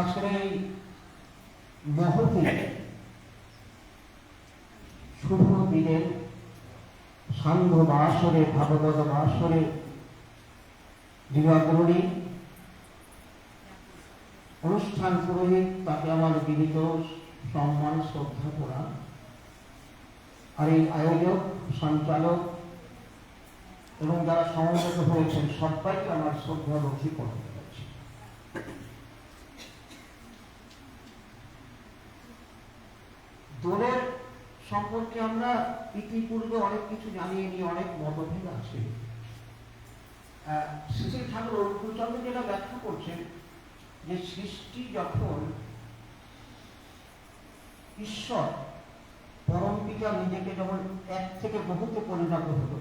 আজকের এই মহতি শুভ দিনের সাংঘ বাসরে, ভাগবত বাসরে দিবাগ্রণী অনুষ্ঠান পুরোহিত, তাকে আমার বিনীত সম্মান, শ্রদ্ধা করা আর এই আয়োজক, সঞ্চালক এবং যারা সমবেত হয়েছেন, সবাইকে আমার শ্রদ্ধা রক্ষী চাইছি দোলের সম্পর্কে আমরা ইতিপূর্বে অনেক কিছু জানিয়ে নিয়ে অনেক মতভেদ আছে। আহ, শ্রী ঠাকুর যেটা ব্যাখ্যা করছেন যে সৃষ্টি যখন ঈশ্বর পরম পিতা নিজেকে যখন এক থেকে বহুতে পরিণত হলো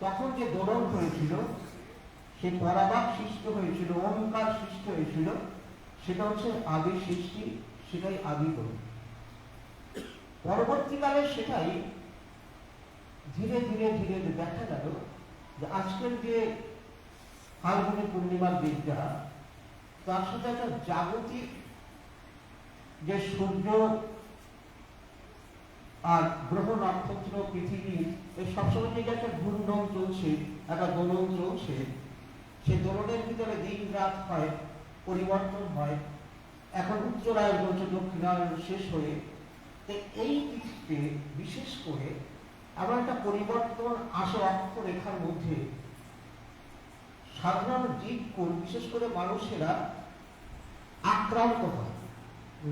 তখন যে দোলন হয়েছিল সেই পরাবাক সৃষ্টি হয়েছিল ওঙ্কার সৃষ্টি হয়েছিল, সেটা হচ্ছে আদি সৃষ্টি, সেটাই আদি দোলন পরবর্তীকালে সেটাই ধীরে ধীরে ধীরে দেখা গেল যে আজকের যে ফাল্গুনী পূর্ণিমার বিদ্যা তার সাথে একটা জাগতিক যে সূর্য আর গ্রহ নক্ষত্র, পৃথিবী এই সবসময় যে একটা ঘূর্ণন চলছে, একটা দোলন চলছে। সেই দোলনের ভিতরে দিন রাত হয়, পরিবর্তন হয়। এখন উত্তরায়ণ চলছে দক্ষিণায়ন শেষ হয়ে। এই পৃথিবীতে বিশেষ করে আবার একটা পরিবর্তন আসে অক্ষরেখার মধ্যে। সাধারণ জীবকুল, বিশেষ করে মানুষেরা আক্রান্ত হয়।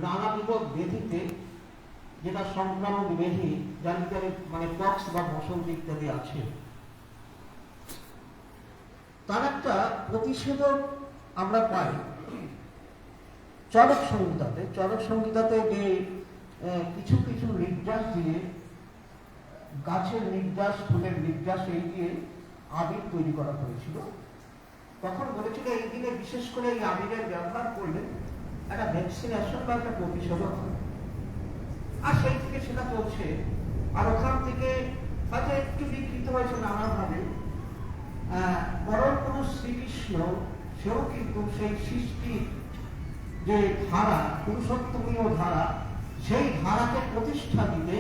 নানা বিপদ ব্যাধিতে যেটা সংক্রামক ব্যাধি যার ভিতরে মানে পক্স বা বসন্ত ইত্যাদি আছে। তার একটা প্রতিষেধক আমরা পাই। চরক সংহিতাতে চরক সংহিতাতে যে কিছু কিছু নির্যাস দিয়ে, গাছের নির্যাস, ফুলের নির্যাস এই দিয়ে আবির তৈরি করা হয়েছিল। তখন বলেছিল এই দিনে বিশেষ করে এই আবিরের ব্যবহার করলে একটা ভ্যাকসিনেশন বা একটা প্রতিষেধক হয়। আর সেই থেকে সেটা চলছে। আর ওখান থেকে হয়তো একটু বিকৃত হয়েছে নানাভাবে। পরম পুরুষ শ্রীকৃষ্ণ সেও কিন্তু সেই সৃষ্টি যে ধারা, পুরুষোত্তমীয় ধারা, সেই ধারাকে প্রতিষ্ঠা দিতে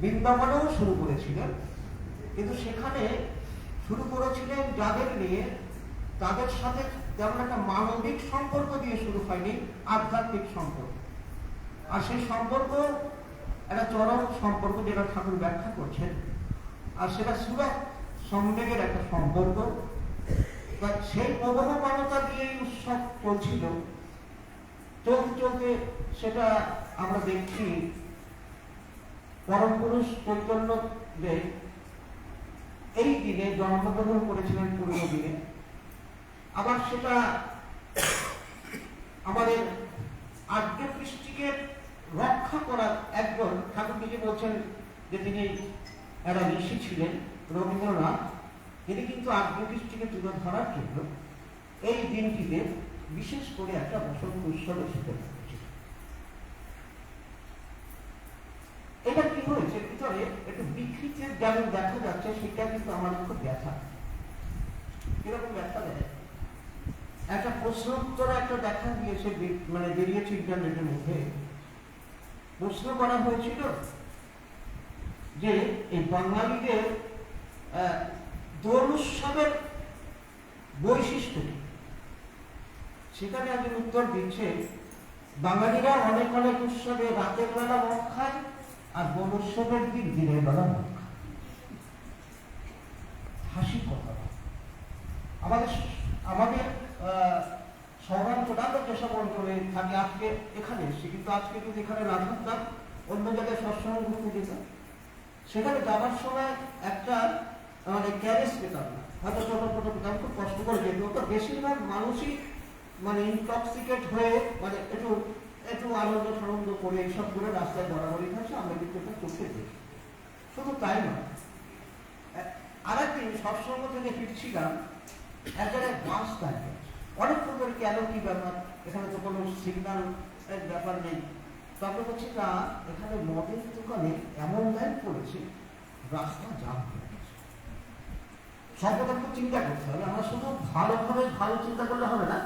বৃন্দাবনেও শুরু করেছিলেন। কিন্তু সেখানে শুরু করেছিলেন যাদের নিয়ে, তাদের সাথে যেমন একটা মানবিক সম্পর্ক দিয়ে শুরু হয়নি, আধ্যাত্মিক সম্পর্ক। আর সেই সম্পর্ক, একটা চরম সম্পর্ক যেটা ঠাকুর ব্যাখ্যা করছেন, আর সেটা সুরত সংবেগের একটা সম্পর্ক। বা সেই প্রবহমানতা দিয়ে উৎসব চলছিল। চোখ চোখে সেটা আমরা দেখছি। পরম পুরুষ চৈতন্য দেব এই দিনে জন্মগ্রহণ করেছিলেন পূর্ব দিনে। আবার সেটা আমাদের আর্য কৃষ্টিকে রক্ষা করার একজন ঠাকুর নিজে বলছেন যে তিনি একটা ঋষি ছিলেন। রবীন্দ্রনাথ, তিনি কিন্তু আর্য কৃষ্টিকে তুলে ধরার জন্য এই দিনটিতে বিশেষ করে একটা বসন্ত উৎসবের করেছেন। এটা কি হয়েছে? ভিতরে একটু বিকৃতির যেমন দেখা যাচ্ছে, সেটা কিন্তু আমার খুব ব্যথা। কীরকম ব্যথা দেয়? একটা প্রশ্ন উত্তর একটা দেখা গিয়েছে বে- মানে বেরিয়েছে ইন্টারনেটের মধ্যে। প্রশ্ন করা হয়েছিল যে এই বাঙালিদের দোল উৎসবের বৈশিষ্ট্য সেখানে একজন উত্তর দিচ্ছে, বাঙালিরা অনেক অনেক উৎসবে রাতের বেলা মদ খায় আর দোল উৎসবের দিন দিনের বেলা মদ খায়। হাসি কথা। আমাদের আমাদের শহরাঞ্চল আমরা যেসব অঞ্চলে থাকি, আজকে এখানে এসেছি, কিন্তু আজকে কিন্তু এখানে না থাকতাম, অন্য জায়গায় সবসময় ঘুরতে যেতাম। সেখানে যাবার সময় একটা মানে ক্যারেজ পেতাম না। হয়তো ছোটো ছোটো পেতাম খুব কষ্ট করে যেতে। হতো বেশিরভাগ মানুষই মানে ইনটক্সিকেট হয়ে মানে একটু একটু আনন্দ সানন্দ করে এইসব করে রাস্তায় বরাবরই খাচ্ছে আমরা কিন্তু এটা চোখে দেখি শুধু তাই নয়। আর একদিন সৎসঙ্গ থেকে ফিরছিলাম, এক জায়গায় বাস আছে। অনেকক্ষণ ধরে কেন কি ব্যাপার, এখানে তো কোনো সিগন্যাল ব্যাপার নেই। তারপরে হচ্ছে না, এখানে মদের দোকানে এমন লাইন পড়েছে, রাস্তা জাম গেছে একটু চিন্তা করতে হবে। আমরা শুধু ভালোভাবে ভালো চিন্তা করলে হবে না।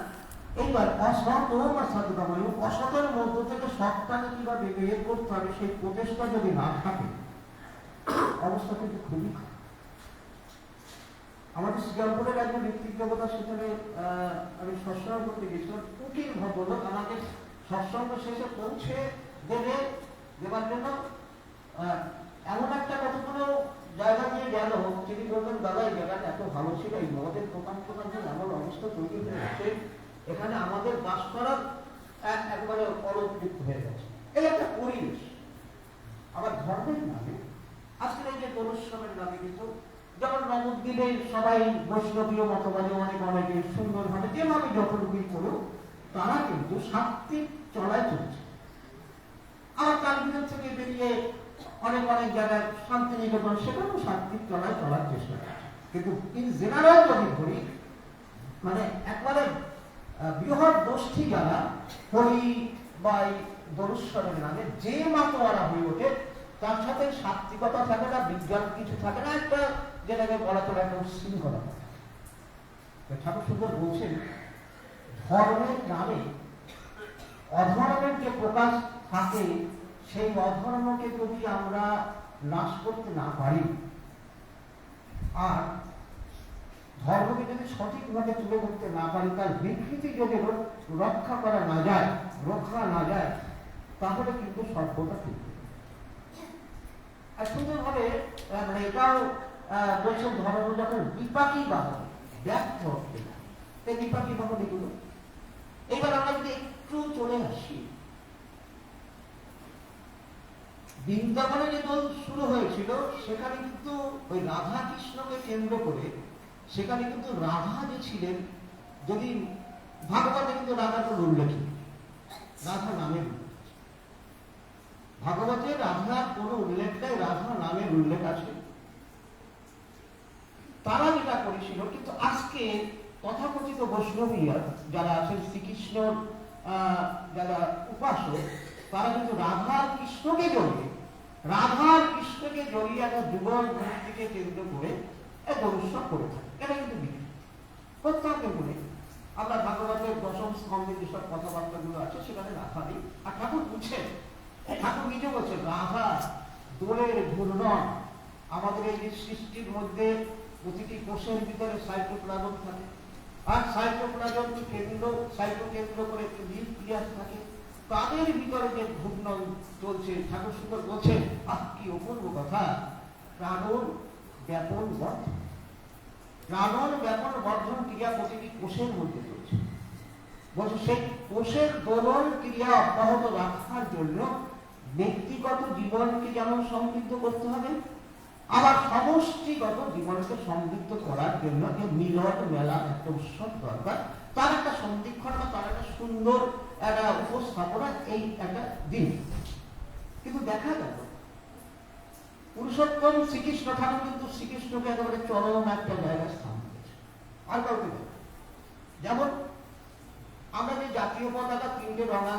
এইবার অসৎ ও বা সততাময় অসতের মধ্য থেকে সৎটাকে কীভাবে বের করতে হবে সেই প্রচেষ্টা যদি না থাকে, অবস্থা কিন্তু খুবই আমাদের শ্রীরামপুরের একজন দেবতা সেখানে আমি সৎসঙ্গ করতে গেছিলাম কুটির ভদ্রলোক আমাকে সৎসঙ্গ শেষে পৌঁছে দেবে, দেবার জন্য এমন একটা কতগুলো জায়গা দিয়ে গেল, তিনি বললেন, দাদা, এই জায়গাটা এত ভালো ছিল, এই মদের দোকান টোকান যে এমন অবস্থা তৈরি হয়ে গেছে এখানে আমাদের বাস করার একবারে অলৌকিক হয়ে গেছে। এই একটা পরিবেশ। আবার ধর্মের নামে, আজকের এই যে দরুশ্রমের নামে কিন্তু যেমন নবদ্বীপে সবাই বৈষ্ণবীয় মতবাদে অনেক অনেকে সুন্দরভাবে যেভাবে যতটুকুই করুক, তারা কিন্তু সাত্বিক চলায় চলছে। আবার তার ভিতর থেকে বেরিয়ে অনেক অনেক জায়গায় শান্তিনিকেতন সেখানেও সাত্বিক চলায় চলার চেষ্টা করছে কিন্তু ইন জেনারেল যদি ধরি মানে একবারে বৃহৎ গোষ্ঠী যারা হরি বা এই দরুশ্বরের নামে যে মাতোয়ারা হয়ে ওঠে, তার সাথে সাত্বিকতা থাকে না, বিজ্ঞান কিছু থাকে না, একটা যেটাকে বলা চলে একটা উচ্ছৃঙ্খলা। ঠাকুর সুন্দর বলছেন, ধর্মের নামে অধর্মের যে প্রকাশ থাকে সেই অধর্মকে যদি আমরা নাশ করতে না পারি, আর ধর্মকে যদি সঠিকভাবে তুলে ধরতে না পারি, তার বিকৃতি যদি রক্ষা করা না যায়, রক্ষা না যায়, তাহলে কিন্তু সভ্যতা ঠিক আর সুন্দরভাবে মানে এটাও বলছেন ধর্ম যখন বিপাকী বাহন, ব্যর্থ হচ্ছে না। বিপাকী বাহন এগুলো। এবার আমরা যদি একটু চলে আসি বৃন্দাবনে যে দোল শুরু হয়েছিল সেখানে কিন্তু ওই রাধা কৃষ্ণকে কেন্দ্র করে সেখানে কিন্তু রাধা যে ছিলেন যদি ভাগবতে কিন্তু রাধার কোনো উল্লেখ নেই। রাধা নামের। ভাগবতে রাধার কোনো উল্লেখ নেই রাধা নামের উল্লেখ আছে তারা যেটা করেছিল কিন্তু আজকে তথাকথিত বৈষ্ণবীরা যারা আছেন শ্রীকৃষ্ণর আহ, যারা উপাসক তারা কিন্তু রাধা কৃষ্ণকে জড়িয়ে রাধার কৃষ্ণকে জড়িয়ে একটা যুগল মূর্তিকে কেন্দ্র করে এক উৎসব করে থাকে। এটা কিন্তু বিধি প্রত্যেকের মনে আমরা ভাগবতের দশম স্তম্ভে যেসব কথাবার্তাগুলো আছে, সেখানে রাধা নেই। আর ঠাকুর বুঝছেন ঠাকুর নিজে বলছেন, রাধা, দোলের ঘূর্ণন, আমাদের এই যে সৃষ্টির মধ্যে প্রতিটি কোষের ভিতরে সাইটোপ্লাজম থাকে। আর সাইটোপ্লাজমকে কেন্দ্র সাইটো কেন্দ্র করে নিউক্লিয়াস থাকে। তাদের ভিতরে যে ঘূর্ণন চলছে, ঠাকুর সুন্দর বলছেন, আহ, কি অপূর্ব কথা। প্রাণন ব্যাপন বর্ধন প্রাণন ব্যাপন বর্ধন ক্রিয়া প্রতিটি কোষের মধ্যে চলছে। বলছে, সেই কোষের দোলন ক্রিয়া অব্যাহত রাখার জন্য ব্যক্তিগত জীবনকে যেমন সমৃদ্ধ করতে হবে, আবার সমষ্টিগত জীবনকে সমৃদ্ধ করার জন্য যে মিলন মেলা একটা উৎসব দরকার, তার একটা সন্ধিক্ষণ বা তার একটা সুন্দর একটা উপস্থাপনা, এই একটা দিন। কিন্তু দেখা গেল, পুরুষোত্তম শ্রীকৃষ্ণ ঠাকুর কিন্তু শ্রীকৃষ্ণকে একেবারে চরম একটা জায়গায় স্থান দিয়েছে। আর কাউকে যেমন, আমরা যে জাতীয় পতাকা, তিনটে রঙা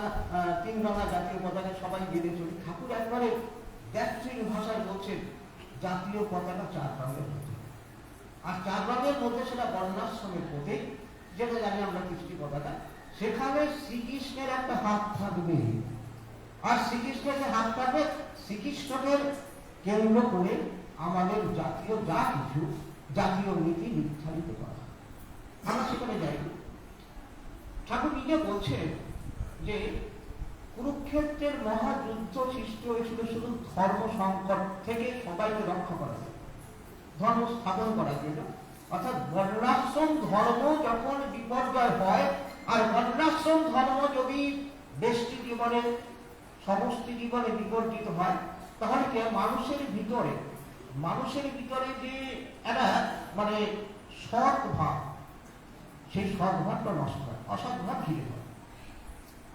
তিন রঙা জাতীয় পতাকা সবাই বেঁধে চলি, ঠাকুর একবারে ব্যাট্রিক ভাষায় বলছেন, জাতীয় পতাকা চার রঙের। আর চার রঙের মধ্যে সেটা বর্ণাশ্রমের প্রতীক যেটা জানি আমরা কৃষ্টি পতাকা সেখানে শ্রীকৃষ্ণের একটা হাত থাকবে। আর শ্রীকৃষ্ণের যে হাত থাকবে শ্রীকৃষ্ণকে কেন্দ্র করে আমাদের জাতীয় যা কিছু জাতীয় নীতি নির্ধারিত করা। আমরা সেখানে যাই। ঠাকুর নিজে বলছেন যে কুরুক্ষেত্রের মহাযুদ্ধ সৃষ্টি হয়েছিল শুধু ধর্ম সংকট থেকে সবাইকে রক্ষা করা জন্য, ধর্ম স্থাপন করার জন্য অর্থাৎ বর্ণাশ্রম ধর্ম যখন বিপর্যয় হয় আর বর্ণাশ্রম ধর্ম যদি ব্যষ্টি জীবনে, সমষ্টি জীবনে বিপর্জিত হয়, তাহলে কি মানুষের ভিতরে মানুষের ভিতরে যে একটা মানে সৎ ভাব, সেই সদ্ভাবটা নষ্ট হয়, অসৎ ভাব ঘিরে হয়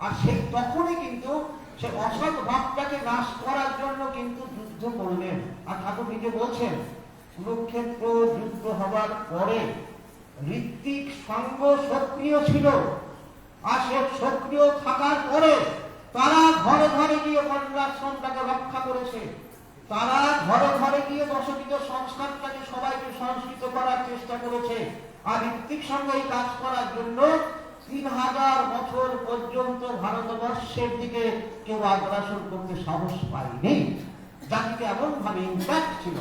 আর সেই তখনই কিন্তু সে অসৎ ভাবটাকে নাশ করার জন্য কিন্তু যুদ্ধ করলেন। আর ঠাকুর নিজে বলছেন, কুরুক্ষেত্র যুদ্ধ হবার পরে ঋত্বিক সঙ্গ সক্রিয় ছিল। সে সক্রিয় থাকার পরে তারা ঘরে ঘরে গিয়ে বন্যাশ্রমটাকে রক্ষা করেছে। তারা ঘরে ঘরে গিয়ে বসতিত সংস্কারটাকে সবাইকে সংস্কৃত করার চেষ্টা করেছে। আর ঋত্বিক সঙ্গে এই কাজ করার জন্য তিন হাজার বছর পর্যন্ত ভারতবর্ষের দিকে কেউ আগ্রাসন করতে সাহস পায়নি। জাতিকে এমন ভাবে ইম্প্যাক্ট ছিল।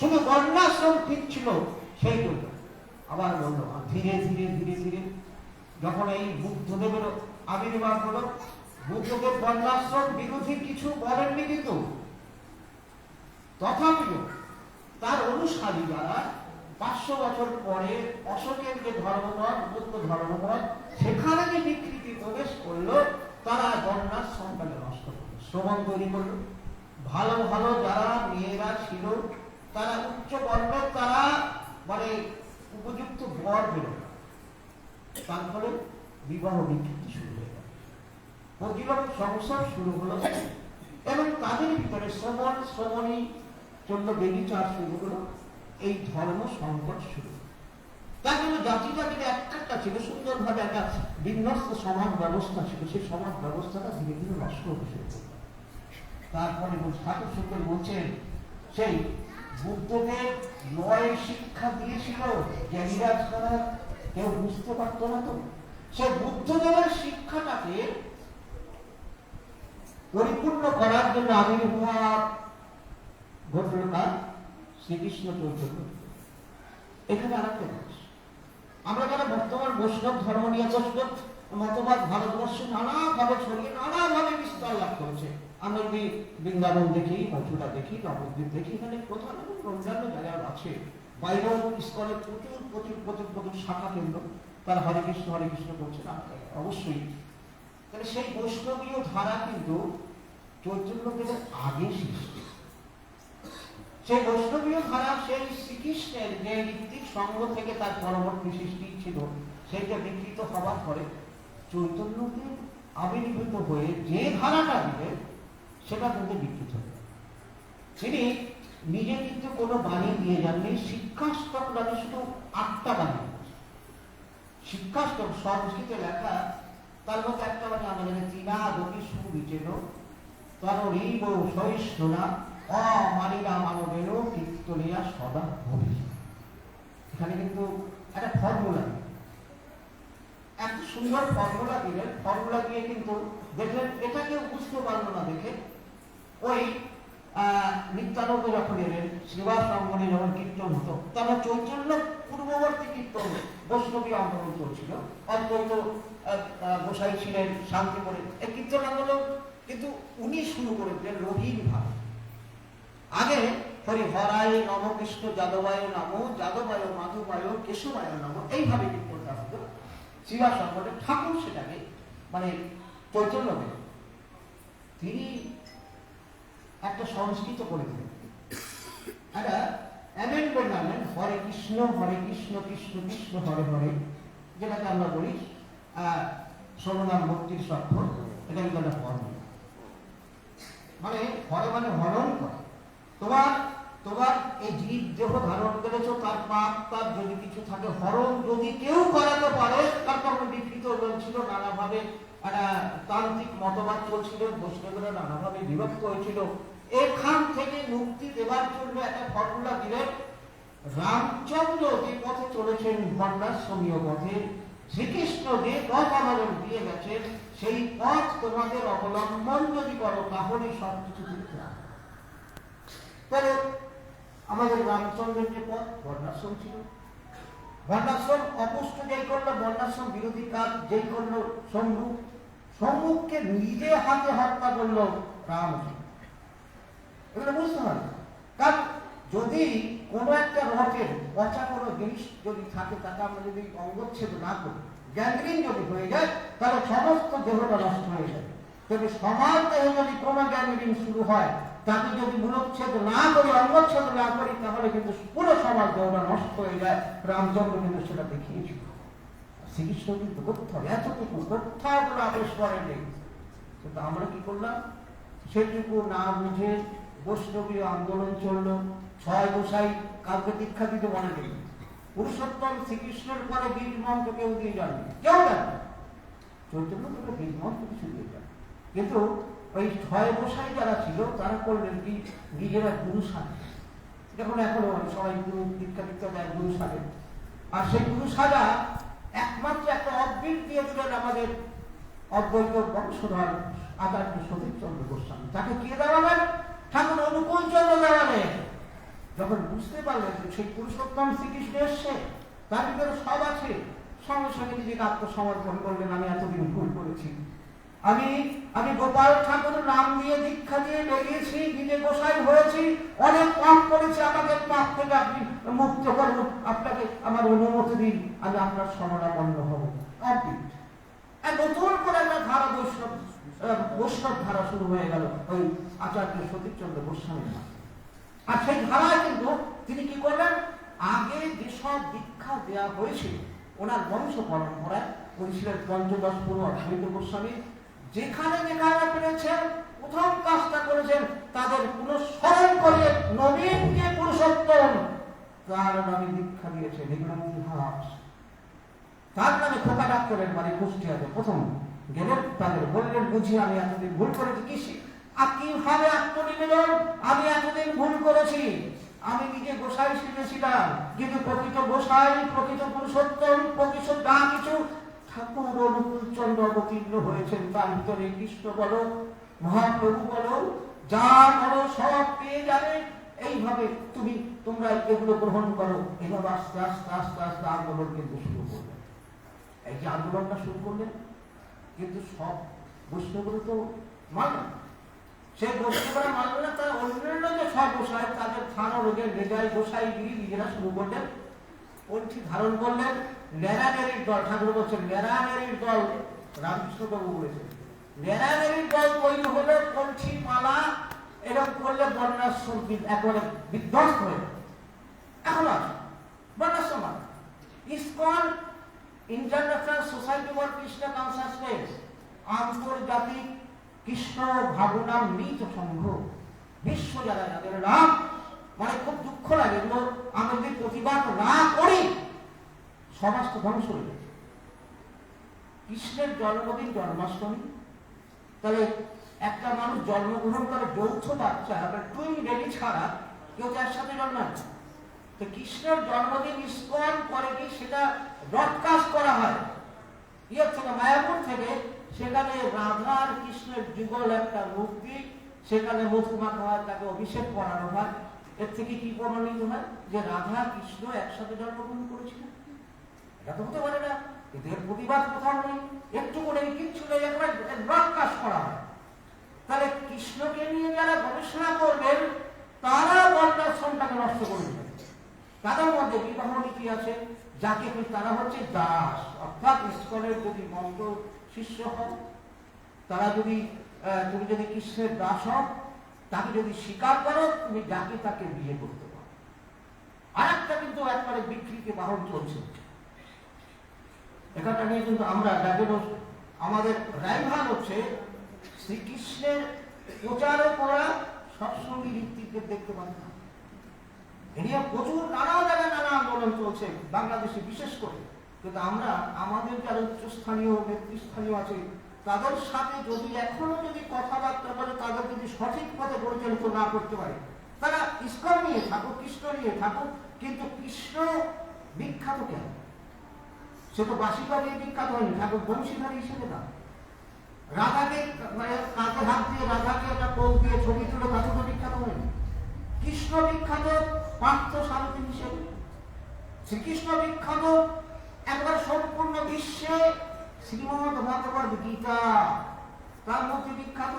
শুধু বর্ণাশ্রম ঠিক ছিল, সেই জন্য। আবার ধীরে ধীরে ধীরে ধীরে যখন এই বুদ্ধদেবের আবির্ভাব হলো, বুদ্ধদেব বর্ণাশ্রম বিরোধী কিছু বলেননি কিন্তু। তথাপিও তার অনুসারী যারা পাঁচশো বছর পরে অশোকের যে ধর্মমত, বুদ্ধ ধর্মমত, সেখানে যে বিকৃতি প্রবেশ করল, তারা বর্ণাশ্রমটাকে নষ্ট করল। শ্রবণ তৈরি করল। ভালো ভালো যারা মেয়েরা ছিল, তারা উচ্চ বর্ণ, তারা মানে উপযুক্ত বর না। তার ফলে বিবাহ বিকৃতি শুরু হয়ে গেল প্রতিরোধ সংসার শুরু হলো এবং তাদের ভিতরে শ্রমণ শ্রমণী চন্দ্র বেবিচার শুরু হলো, এই ধর্ম সংকট শুরু। তার জন্য জাতি জাতির একটা ছিল, সুন্দরভাবে একটা বিন্যস্ত সমাজ ব্যবস্থা ছিল, সেই সমাজ ব্যবস্থাটা ধীরে ধীরে নষ্ট হতে শুরু তারপরে ঠাকুর বলছেন, সেই বুদ্ধদেব নয় শিক্ষা দিয়েছিল জ্ঞানীরা ছাড়া কেউ বুঝতে পারতো না তো। সে বুদ্ধদেবের শিক্ষাটাকে পরিপূর্ণ করার জন্য আবির্ভাব ঘটল কার? শ্রীকৃষ্ণ চৈতন্য এখানে আরেকটা জিনিস। আমরা যারা বর্তমান বৈষ্ণব ধর্ম নিয়ে বৈষ্ণব মতবাদ ভারতবর্ষে নানাভাবে ছড়িয়ে, নানাভাবে বিস্তার লাভ করেছে। আমরা যদি বৃন্দাবন দেখি, মথুরা দেখি, নবদ্বীপ দেখি, এখানে প্রধান অন্যান্য জায়গায় আছে। বাইরেও ইস্কনে প্রচুর প্রচুর প্রচুর প্রচুর শাখা কেন্দ্র। তারা হরে কৃষ্ণ হরে কৃষ্ণ করছে না, অবশ্যই। তাহলে সেই বৈষ্ণবীয় ধারা কিন্তু চৈতন্যদেবের আগে সৃষ্টি। সেই বৈষ্ণবীয় ধারা সেই শ্রীকৃষ্ণের যে ঋত্বিক সঙ্গ থেকে তার পরবর্তী সৃষ্টি ছিল, সেইটা বিকৃত হওয়ার পরে চৈতন্যদেব আবির্ভূত হয়ে যে ধারাটা দিলেন, সেটা কিন্তু বিকৃত হয়ে তিনি নিজে কিন্তু কোনো বাণী দিয়ে যাননি শিক্ষাস্তক নামে শুধু আটটা বাণী। শিক্ষাস্তক সংস্কৃতে লেখা, তার মধ্যে একটা বাণী আমাদের চীনা দতি সুবিচেন তর রিব সহিষ্ণুনা অমানিরা মানবের কীর্তনিয়া সদা ভবি। এখানে কিন্তু একটা ফর্মুলা এত সুন্দর ফর্মুলা দিলেন ফর্মুলা দিয়ে কিন্তু দেখলেন, এটা কেউ বুঝতে পারল না দেখে। ওই নিত্যানন্দ যখন এলেন শ্রীবাস রঙ্গনে যখন কীর্তন হতো তখন চৈতন্য পূর্ববর্তী কীর্তন বৈষ্ণবী আন্দোলন আহ, আহ, গোসাই ছিলেন শান্তি করে। এই কীর্তন আন্দোলন কিন্তু উনি শুরু করেছিলেন রোগীর ভাবে। আগে হরি হরায় নম কৃষ্ণ যাদবায় নম যাদবায় মাধবায় কেশবায় নম এইভাবে কীর্তনটা হতো। সংকটে ঠাকুর সেটাকে মানে চৈতন্য তিনি একটা সংস্কৃত করে দিলেন। একটা অ্যামেন্ডমেন্ট আনলেন, হরে কৃষ্ণ হরে কৃষ্ণ কৃষ্ণ কৃষ্ণ, হরে হরে, যেটাকে আমরা বলি সর্বনাম ভক্তির স্বাক্ষর এটা কিন্তু একটা ফর্মুলা মানে হরে মানে হরণ করে। তোমার তোমার এই জীব দেহ ধারণ করেছ, তার পাপ, তার যদি কিছু থাকে, হরণ যদি কেউ করাতে পারে, তার তখন বিকৃত চলছিল নানাভাবে একটা তান্ত্রিক মতবাদ চলছিল, বৈষ্ণবরা নানাভাবে বিভক্ত হয়েছিল। এখান থেকে মুক্তি দেওয়ার জন্য একটা ফর্মুলা দিলেন। রামচন্দ্র যে পথে চলেছেন বর্ণাশ্রমীয় পথে, শ্রীকৃষ্ণ যে পথ আমাদের দিয়ে গেছেন, সেই পথ তোমাদের অবলম্বন যদি করো তাহলে সব কিছু ঠিক তাহলে আমাদের রামচন্দ্রের যে পথ, বর্ণাশ্রম ছিল। বর্ণাশ্রম অপুষ্ট যেই করল, বর্ণাশ্রম বিরোধী কাজ যেই করল সম্মুখ সম্মুখকে নিজে হাতে হত্যা করল রামচন্দ্র। এগুলো বুঝতে হবে কারণ যদি কোনো একটা রথের পচা কোনো জিনিস যদি থাকে, তাকে আমরা যদি অঙ্গচ্ছেদ না করি, গ্যাংগ্রিন যদি হয়ে যায়, তাহলে সমস্ত দেহটা নষ্ট হয়ে যাবে তবে সমাজ দেহে যদি কোনো গ্যাংগ্রিন শুরু হয়, তাকে যদি মূলচ্ছেদ না করি, অঙ্গচ্ছেদ না করি, তাহলে কিন্তু পুরো সমাজ দেহটা নষ্ট হয়ে যায়। রামচন্দ্র কিন্তু সেটা দেখিয়েছিল। শ্রীকৃষ্ণ কিন্তু কোথাও, এতটুকু কোথাও কোনো আবেশ করেনি কিন্তু আমরা কি করলাম? সেটুকু না বুঝে বৈষ্ণবীয় আন্দোলন চলল। ছয় গোসাই কাউকে দীক্ষা দিতে মনে নেই পুরুষোত্তম শ্রীকৃষ্ণের পরে বীজ মন্ত্র কেউ দিয়ে যাননি কেউ জানে চৈতন্য থেকে বীজ মন্ত্র কিছু দিয়ে যান কিন্তু ওই ছয় বসাই যারা ছিল, তারা করলেন কি? নিজেরা গুরু সাজে যেমন এখনও সবাই গুরু দীক্ষা দীক্ষা দেয় গুরু সাজে আর সেই গুরু সাজা একমাত্র একটা অদ্বিত দিয়ে দিলেন আমাদের অদ্বৈত বংশধর আচার্য সতীশচন্দ্র গোস্বামী। তাকে কে দেওয়ালেন ঠাকুর অনুকূল চন্দ্র দেওয়ালেন যখন বুঝতে পারলেন যে সেই পুরুষোত্তম শ্রীকৃষ্ণ এসছে, তার ভিতরে সব আছে। সঙ্গে সঙ্গে নিজেকে আত্মসমর্পণ করলেন, আমি এতদিন ভুল করেছি। আমি আমি গোপাল ঠাকুর নাম দিয়ে দীক্ষা দিয়ে বেরিয়েছি, নিজে গোসাই হয়েছি, অনেক পাপ করেছি, আমাকে পাপ থেকে আপনি মুক্ত করুন। আপনাকে আমার অনুমতি দিন, আমি আপনার শরণাপন্ন হব। কমপ্লিট। আর নতুন করে একটা ধারা বৈষ্ণব বৈষ্ণব ধারা শুরু হয়ে গেল ওই আচার্য সতীশচন্দ্র গোস্বামীর আর সেই ধারায় কিন্তু তিনি কি করলেন? আগে যেসব দীক্ষা দেওয়া হয়েছিল, ওনার বংশ পরম্পরায়, উনি ছিলেন পঞ্চদশ পুরো অদ্বৈত গোস্বামী, যেখানে যেখানে পেরেছেন, প্রথম কাজটা করেছেন তাদের পুনঃস্মরণ করে নবীন যে পুরুষোত্তম, তার নামে দীক্ষা দিয়েছেন। এগুলো ইতিহাস। তার নামে খোকা ডাক্তারের বাড়ি কুষ্টিয়াতে প্রথম গেলেন তাদের বললেন, বুঝি আমি এতদিন ভুল করেছি কি আর কীভাবে আত্মনিবেদন? আমি এতদিন ভুল করেছি। আমি নিজে গোসাই শিখেছিলাম, কিন্তু প্রকৃত গোসাই, প্রকৃত পুরুষোত্তম, প্রকৃত যা কিছু ঠাকুর অনুকূল চন্দ্র অবতীর্ণ হয়েছেন তার ভিতরে কৃষ্ণ বলো, মহাপ্রভু বলো, যা বলো সব পেয়ে যাবে। এইভাবে তুমি তোমরা এগুলো গ্রহণ করো। এভাবে আস্তে আস্তে আস্তে আস্তে আন্দোলন কিন্তু শুরু করবে এই যে আন্দোলনটা শুরু করলেন, কিন্তু সব বৈষ্ণবগুলো তো মানল না। সেই বৈষ্ণবরা মানল না, তারা অন্যান্য যে সব গোসাই, তাদের থানা রোগের রেজাই গোসাই গিরি নিজেরা শুরু করলেন পন্থী ধারণ করলেন ন্যারানেরির দল, ঠাকুর বলছেন ন্যারানেরির দল রামকৃষ্ণবাবু বলেছেন ন্যারানেরির দল তৈরি হলে পন্থী মালা এরকম করলে বর্ণাশ্রম বি- একেবারে বিধ্বস্ত হয়ে। এখন মালা ISKCON international society for Krishna consciousness আন্তর্জাতিক কৃষ্ণ ভাবনা মৃত সংঘ বিশ্ব যারা যাদের নাম মানে খুব দুঃখ লাগে এগুলো আমরা যদি প্রতিবাদ না করি সমাজ তো ধ্বংস হয়ে যাবে। কৃষ্ণের জন্মদিন জন্মাষ্টমী। তাহলে একটা মানুষ জন্মগ্রহণ করে যৌথ বাচ্চা টুইন বেবি ছাড়া কেউ তার সাথে জন্মায় না। তো কৃষ্ণের জন্মদিন ইস্কন করে কি সেটা ব্রডকাস্ট করা হয়? ইয়ে থেকে মায়াপুর থেকে সেখানে রাধা আর কৃষ্ণের যুগল একটা মূর্তি, সেখানে মাখা হয় তাকে অভিষেক করানো হয়। এর থেকে কি প্রমাণিত হয়? যে রাধা কৃষ্ণ একসাথে জন্মগ্রহণ করেছিলেন এটা তো হতে পারে না। কিন্তু এর প্রতিবাদ কোথাও নেই। একটু করে কিচ্ছু নেই। একবার ব্রডকাস্ট করা হয়। তাহলে কৃষ্ণকে নিয়ে যারা গবেষণা করবেন, তারা বর্ণাশ্রমটাকে নষ্ট করে তাদের মধ্যে বিবাহ নীতি আছে, যাকে তারা হচ্ছে দাস। অর্থাৎ ঈশ্বরের যদি মন্দ শিষ্য হন। তারা যদি তুমি যদি কৃষ্ণের দাস হও, তাকে যদি স্বীকার করো, তুমি যাকে তাকে বিয়ে করতে পারো। আর একটা কিন্তু একবারে বিকৃতি বাহন চলছে। এখানটা নিয়ে কিন্তু আমরা যাদের আমাদের রাইভাল হচ্ছে শ্রীকৃষ্ণের প্রচারও করা সৎসঙ্গী ঋত্বিকদের দেখতে এ নিয়ে প্রচুর, নানা জায়গায় নানা আন্দোলন চলছে, বাংলাদেশে বিশেষ করে। কিন্তু আমরা, আমাদের যারা উচ্চস্থানীয়, নেতৃস্থানীয় আছে, তাদের সাথে যদি এখনও যদি কথাবার্তা বলে, তাদের যদি সঠিক পথে পরিচালিত না করতে পারে, তারা ইস্কন নিয়ে থাকুক, কৃষ্ণ নিয়ে থাকুক, কিন্তু কৃষ্ণ বিখ্যাত কেন? সে তো বাসিকা দিয়ে বিখ্যাত হয়নি, ঠাকুর বংশীধারী হিসেবে না। রাধাকে মানে কাঁধে হাত দিয়ে রাধাকে একটা পোক দিয়ে ছবি তুলে তাকে তো বিখ্যাত হয়নি। কৃষ্ণ বিখ্যাত পার্থ সারথী হিসেবে শ্রীকৃষ্ণ বিখ্যাত একবার সম্পূর্ণ বিশ্বে শ্রীমদ ভগবত গীতা তার মধ্যে বিখ্যাত।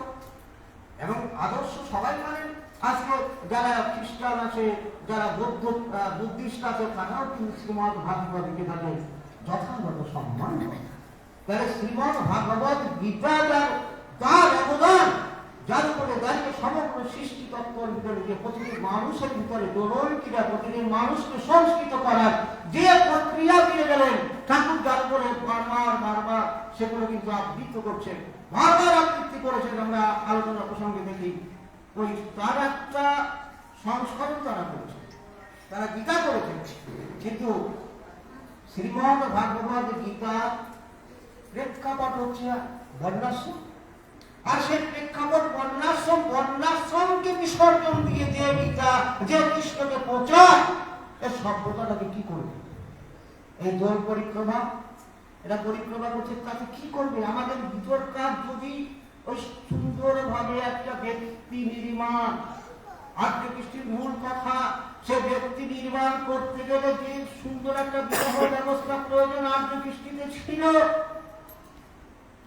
এবং আদর্শ সবাই মানেন আজকে যারা খ্রিস্টান আছে, যারা বৌদ্ধ বুদ্ধিস্ট আছে, তারাও কিন্তু শ্রীমদ ভাগবত গীতাকে যথাযথ সম্মান তাহলে শ্রীমদ ভাগবত গীতা যার, তার অবদান যার উপরে দাঁড়িয়ে সমগ্র সৃষ্টি তত্ত্বের ভিতরে যে প্রতিটি মানুষের ভিতরে দোলন ক্রিয়া প্রতিটি মানুষকে সংস্কৃত করার যে প্রক্রিয়া দিয়ে গেলেন, ঠাকুর যার উপরে বারবার বারবার সেগুলো কিন্তু আবৃত্ত করছেন, বারবার আবৃত্তি করেছেন আমরা আলোচনা প্রসঙ্গে দেখি। ওই তার একটা সংস্করণ তারা করেছে তারা গীতা করেছেন। কিন্তু শ্রীমদ ভাগবত গীতা প্রেক্ষাপট হচ্ছে বর্ণাশ্রম। আর সেই প্রেক্ষাপট বর্ণাশ্রম, বর্ণাশ্রমকে বিসর্জন দিয়ে যে যে কৃষ্ণকে প্রচার, এ সভ্যতাটাকে কি করবে? এই দোল পরিক্রমা এরা পরিক্রমা করছে, তাতে কি করবে? আমাদের ভিতরকার যদি ওই সুন্দরভাবে একটা ব্যক্তি নির্মাণ আর্যকৃষ্টির মূল কথা, সে ব্যক্তি নির্মাণ করতে গেলে যে সুন্দর একটা বিবাহ ব্যবস্থা প্রয়োজন আর্যকৃষ্টিতে ছিল,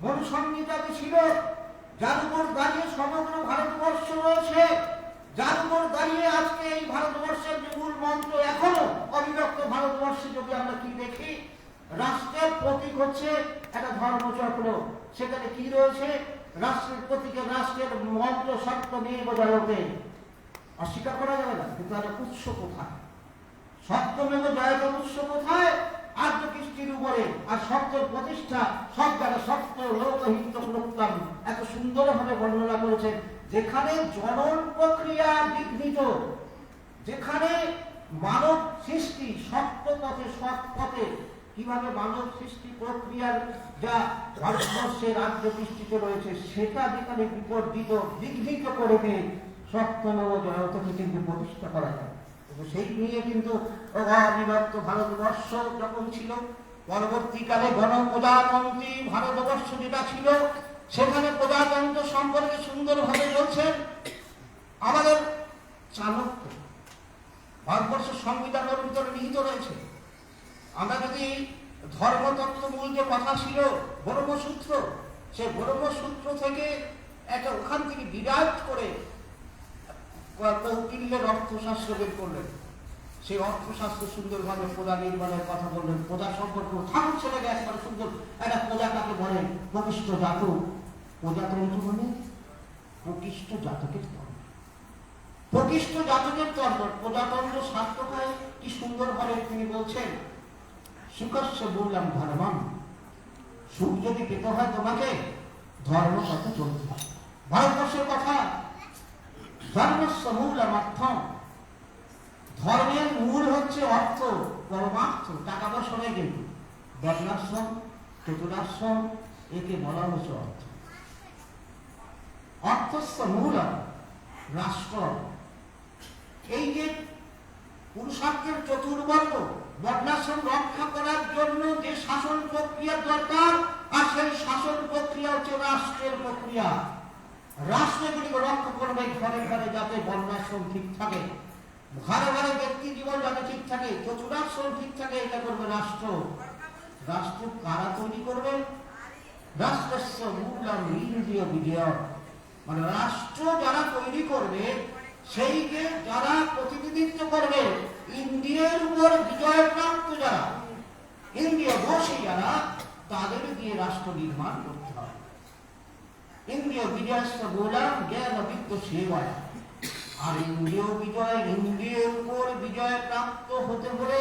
মনুসংহিতাতে ছিল যার উপর দাঁড়িয়ে সমগ্র ভারতবর্ষ রয়েছে, যার উপর দাঁড়িয়ে আজকে এই ভারতবর্ষের যে মূল মন্ত্র এখনও অবিভক্ত ভারতবর্ষে যদি আমরা কি দেখি, রাষ্ট্রের প্রতীক হচ্ছে একটা ধর্মচক্র সেখানে কি রয়েছে? রাষ্ট্রের প্রতীকে রাষ্ট্রের মন্ত্র সত্য নিয়ে বোঝাতে অস্বীকার করা যাবে না, কিন্তু একটা উৎস কোথায়? সত্যমেব জয়ত উৎস কোথায়? আর্য কৃষ্টির উপরে আর সত্যের প্রতিষ্ঠা সব জায়গায় সত্য লোকহিত লোকতাম এত সুন্দরভাবে বর্ণনা করেছেন। যেখানে জনন প্রক্রিয়া বিঘ্নিত, যেখানে মানব সৃষ্টি সত্য পথে সৎ পথে কীভাবে মানব সৃষ্টি প্রক্রিয়ার যা ভারতবর্ষের রাজ্য সৃষ্টিতে রয়েছে, সেটা যেখানে বিপর্জিত বিঘ্নিত করে দিয়ে সপ্তনব জয়তকে কিন্তু প্রতিষ্ঠা করা যায়। সেই নিয়ে কিন্তু অবিভক্ত ভারতবর্ষ যখন ছিল, পরবর্তীকালে গণপ্রজাতন্ত্রী ভারতবর্ষ যেটা ছিল, সেখানে প্রজাতন্ত্র সম্পর্কে সুন্দরভাবে বলছেন আমাদের চাণক্য। ভারতবর্ষের সংবিধানের ভিতরে নিহিত রয়েছে। আমরা যদি ধর্মতত্ত্ব মূল যে কথা ছিল, ব্রহ্মসূত্র, সে ব্রহ্মসূত্র থেকে একটা ওখান থেকে বিরাট করে কৌটিল্যের অর্থশাস্ত্র বের করলেন। সেই অর্থশাস্ত্র সুন্দরভাবে প্রজা নির্মাণের কথা বললেন। প্রজা সম্পর্ক ঠাকুর ছেলে একবার সুন্দর একটা প্রজা কাকে বলেন প্রকৃষ্ট জাতক। প্রজাতন্ত্র মানে প্রকৃষ্ট জাতকের তন্ত্র প্রকৃষ্ট জাতকের তন্ত্র প্রজাতন্ত্র শাস্ত্রকায় কি সুন্দরভাবে তিনি বলছেন, সুখস্য বললাম ধর্মম। সুখ যদি পেতে হয় তোমাকে, ধর্ম পথে চলতে হবে। ভারতবর্ষের কথা ধর্মস্ব মূলম অর্থম ধর্মের মূল হচ্ছে অর্থ, পরমার্থ, টাকা পয়সা নয় কিন্তু। বর্ণাশ্রম চতুরাশ্রম, একে বলা হচ্ছে অর্থ। অর্থস্ব মূলম রাষ্ট্র। এই যে পুরুষার্থের চতুর্বর্গ বর্ণাশ্রম রক্ষা করার জন্য যে শাসন প্রক্রিয়া দরকার, আর সেই শাসন প্রক্রিয়া হচ্ছে রাষ্ট্রের প্রক্রিয়া। রাষ্ট্রগুলিকে রক্ষা করবে ঘরে ঘরে যাতে বর্ণাশ্রম ঠিক থাকে। ঘরে ঘরে ব্যক্তি জীবন যাতে ঠিক থাকে, চতুরাশ্রম ঠিক থাকে, এটা করবে রাষ্ট্র। রাষ্ট্র কারা তৈরি করবে? রাষ্ট্রস্য মূল্যাম ইন্দ্রিয় বিজয় মানে রাষ্ট্র যারা তৈরি করবে, সেইকে যারা প্রতিনিধিত্ব করবে, ইন্দ্রিয়ের উপর বিজয় প্রাপ্ত যারা ইন্দ্রিয় বসে যারা, তাদের দিয়ে রাষ্ট্র নির্মাণ করতে হবে ইন্দ্রিয় বিজয়স্ব গোলাম জ্ঞান অভিজ্ঞ সেবায়। আর ইন্দ্রিয় বিজয় উপর বিজয় প্রাপ্ত হতে হলে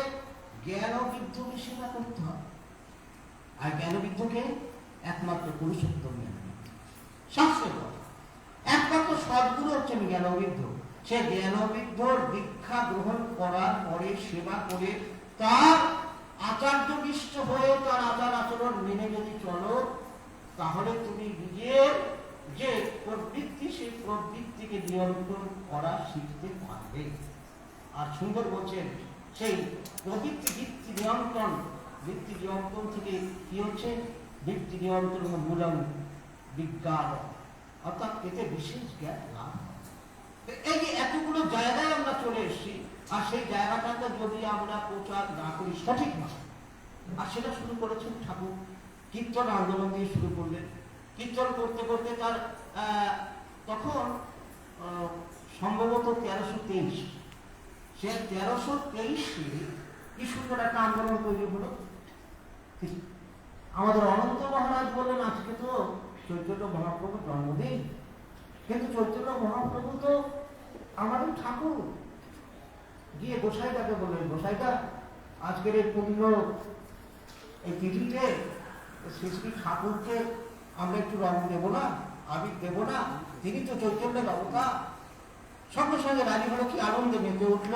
জ্ঞান সেবা করতে হবে। আর জ্ঞান একমাত্র পুরুষোত্তম জ্ঞান শাস্ত্রের কথা। একমাত্র হচ্ছেন জ্ঞানবিদ্ধ। সে জ্ঞানবিদ্ধর দীক্ষা গ্রহণ করার পরে সেবা করে তার আচার্যবিষ্ট হয়ে তার আচার আচরণ মেনে যদি চলো তাহলে তুমি নিজের যে প্রবৃত্তি, সেই প্রবৃত্তিকে নিয়ন্ত্রণ করা শিখতে পারবে। আর সুন্দর বলছেন, সেই প্রবৃত্তি বৃত্তি নিয়ন্ত্রণ বৃত্তি নিয়ন্ত্রণ থেকে কি হচ্ছে? বৃত্তি নিয়ন্ত্রণ মূলম বিজ্ঞান। অর্থাৎ এতে বিশেষ জ্ঞান লাভ এই যে এতগুলো জায়গায় আমরা চলে এসেছি, আর সেই জায়গাটাকে যদি আমরা প্রচার না করি, সঠিক না আর সেটা শুরু করেছেন ঠাকুর। কীর্তন আন্দোলন দিয়ে শুরু করলেন। কীর্তন করতে করতে তার তখন সম্ভবত তেরোশো তেইশ। সে তেরোশো তেইশে কি সুন্দর একটা আন্দোলন তৈরি হলো। আমাদের অনন্ত মহারাজ বললেন, আজকে তো চৈতন্য মহাপ্রভুর জন্মদিন। কিন্তু চৈতন্য মহাপ্রভু তো আমাদের ঠাকুর। গিয়ে গোসাইটাকে বললেন গোসাইটা আজকের এই পূর্ণ এই তিথিতে শ্রী ঠাকুরকে, আমরা একটু রং দেব না, আবির দেব না, তিনি তো চৈতন্যের অবতার সঙ্গে সঙ্গে রাজি হলো, কি আনন্দে মেতে উঠল।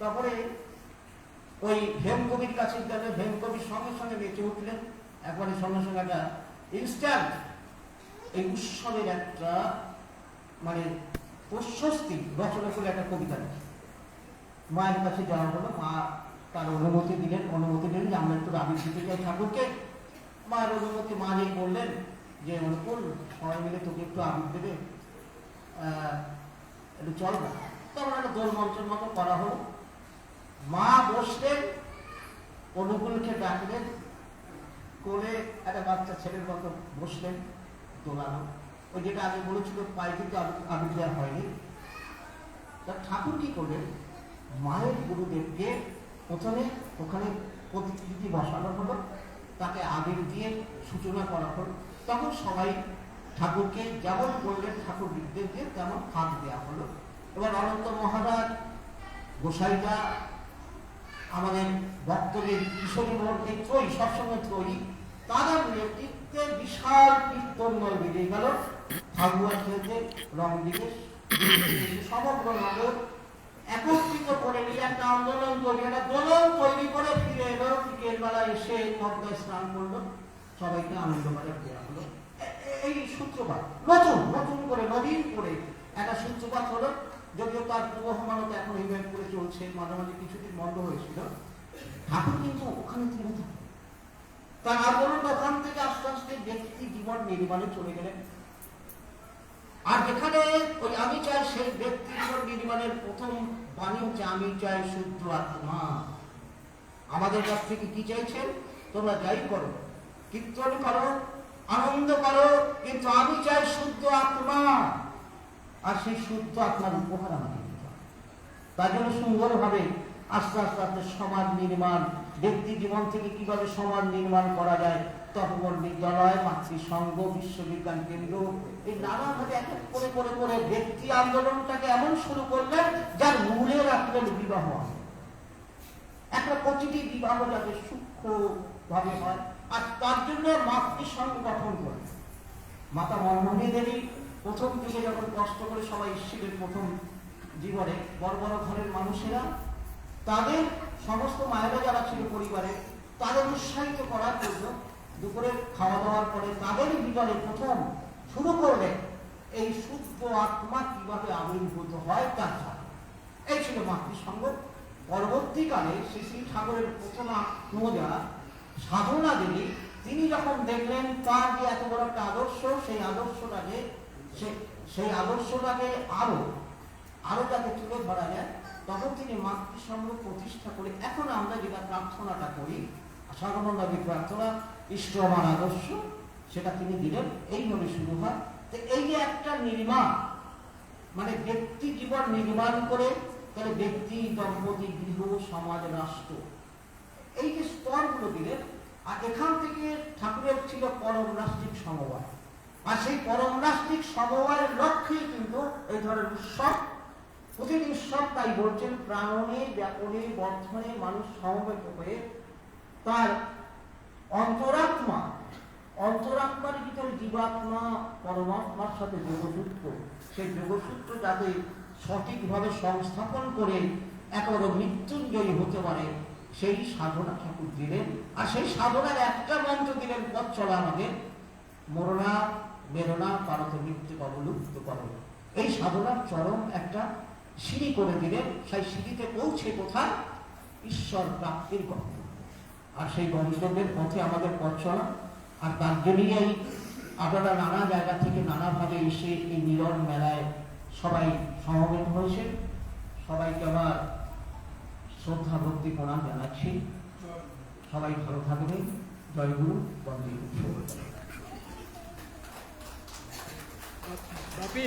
তারপরে ওই হেমকবির কাছে গেলে হেমকবির সঙ্গে সঙ্গে বেঁচে উঠলেন। একবারে সঙ্গে সঙ্গে একটা ইনস্ট্যান্ট এই উৎসবের একটা মানে প্রশস্তি রচনা করে একটা কবিতা মায়ের কাছে যাওয়া হলো মা তার অনুমতি দিলেন অনুমতি দিলেন যে আমরা একটু আবির দিতে চাই ঠাকুরকে। মায়ের অনুমতি মা যেই বললেন, যে অনুকূল, সবাই মিলে তোকে একটু আবির দেবে। একটু চল না। তখন একটা দোল মঞ্চের মতো করা হলো। মা বসলেন, অনুকূলকে ডাকলেন করে একটা বাচ্চা ছেলের মতো বসলেন দোলানো। ওই যেটা আগে বলেছিল, পায়ে কিন্তু আবির দেওয়া হয়নি। তা ঠাকুর কি করলেন? মায়ের গুরুদেবকে প্রথমে ওখানে প্রতিকৃতি বসানো হলো। তাকে আবির দিয়ে সূচনা করা হল। তখন সবাই ঠাকুরকে যেমন বললেন, ঠাকুর নির্দেশকে তেমন ফাঁক দেওয়া হলো। এবার অনন্ত মহারাজ গোসাইটা আমাদের ভক্তদের কিশোরী মধ্যে ত্রয়ী, সবসময় ত্রয়ী, তাদের নেতৃত্বে বিশাল কীর্তন বেরিয়ে গেল। ফাগুয়া খেলতে রং দিকে সমগ্র নগর একত্রিত করে নিয়ে একটা আন্দোলন তৈরি একটা দোলন তৈরি করে ফিরে এলো বিকেল বেলা এসে পদ্মায় স্নান করল। সবাইকে আনন্দ করে দেওয়া হলো। এই সূত্রপাত, নতুন নতুন করে নদীর করে একটা সূত্রপাত হলো। যদিও তার প্রবহমানতা এখন ইভেন্ট করে চলছে, মাঝে মাঝে কিছুদিন বন্ধ হয়েছিল। ঠাকুর কিন্তু ওখানে থাকে। তার আন্দোলন ওখান থেকে আস্তে আস্তে ব্যক্তি জীবন নির্মাণে চলে গেলেন। আর যেখানে ওই আমি চাই সেই ব্যক্তি নির্মাণের প্রথম বাণী হচ্ছে আমি চাই শুদ্ধ আত্মা। আমাদের কাছ থেকে কি চাইছেন? তোমরা যাই করো, কীর্তন করো, আনন্দ করো, কিন্তু আমি চাই শুদ্ধ আত্মা। আর সেই শুদ্ধ আত্মার উপহার আমাকে দিতে তার জন্য সুন্দরভাবে আস্তে আস্তে আস্তে সমাজ নির্মাণ, ব্যক্তি জীবন থেকে কীভাবে সমাজ নির্মাণ করা যায় তপবর বিদ্যালয় মাতৃসংঘ, বিশ্ববিজ্ঞান কেন্দ্র, এই নানাভাবে এক এক করে করে করে ব্যক্তি আন্দোলনটাকে এমন শুরু করলেন, যার মূলে রাখলেন বিবাহ। একটা প্রতিটি বিবাহ যাতে সূক্ষ্ম ভাবে হয়, আর তার জন্য মাতৃসংঘ গঠন করে। মাতা মনমোহনী দেবী প্রথম দিকে যখন কষ্ট করে সবাই এসেছিলেন প্রথম জীবনে, বড় বড় ঘরের মানুষেরা, তাদের সমস্ত মায়েরা যারা ছিল পরিবারে, তাদের উৎসাহিত করার জন্য দুপুরে খাওয়া দাওয়ার পরে তাদের ভিতরে প্রথম শুরু করলেন এই শুদ্ধ আত্মা কীভাবে আবির্ভূত হয় তার এই ছিল মাতৃসঙ্গ পরবর্তীকালে শ্রী শ্রী ঠাকুরের প্রথম আত্মজা সাধনা দেবী, তিনি যখন দেখলেন তার যে এত বড় একটা আদর্শ, সেই আদর্শটাকে সেই আদর্শটাকে আরও আরও যাতে তুলে ধরা যায়, তখন তিনি মাতৃসঙ্গ প্রতিষ্ঠা করে এখন আমরা যেটা প্রার্থনাটা করি সাধারণভাবে প্রার্থনা ইষ্ট আমার আদর্শ, সেটা তিনি দিলেন। এইভাবে শুরু হয় তো এই যে একটা নির্মাণ মানে ব্যক্তি জীবন নির্মাণ করে, তাহলে ব্যক্তি, দম্পতি, গৃহ, সমাজ, রাষ্ট্র, এই যে স্তরগুলো দিলেন, আর এখান থেকে ঠাকুরের ছিল পরম সমবায়। আর সেই পরম সমবায়ের লক্ষ্যেই কিন্তু এই ধরনের উৎসব, প্রতিটি উৎসব তাই বলছেন, প্রাণনে, ব্যাপনে, বর্ধনে মানুষ সমবেত হয়ে তার অন্তরাত্মার জীবাত্মা পরমাত্মার সাথে যোগসূত্র। সেই যোগসূত্র যাতে সঠিকভাবে সংস্থাপন করে একেবারে মৃত্যুঞ্জয়ী হতে পারে, সেই সাধনা ঠাকুর দিলেন। আর সেই সাধনার একটা মন্ত্র দিলেন, পথ চলা আমাদের। মরণা বেরোনা পারত মৃত্যু অবলুপ্ত করো। এই সাধনার চরম একটা সিঁড়ি করে দিলেন। সেই সিঁড়িতে পৌঁছে কোথায়? ঈশ্বর প্রাপ্তির গন্তব্য। আর সেই গন্তব্যের পথে আমাদের পথ চলা। আর তার জন্যই আপনারা নানা জায়গা থেকে নানাভাবে এসে এই মিলন মেলায় সবাই সমবেত হয়েছে। সবাইকে আমার শ্রদ্ধা ভক্তি প্রণাম জানাচ্ছি। সবাই ভালো থাকবেন। জয়গুরু বন্দে বাপি।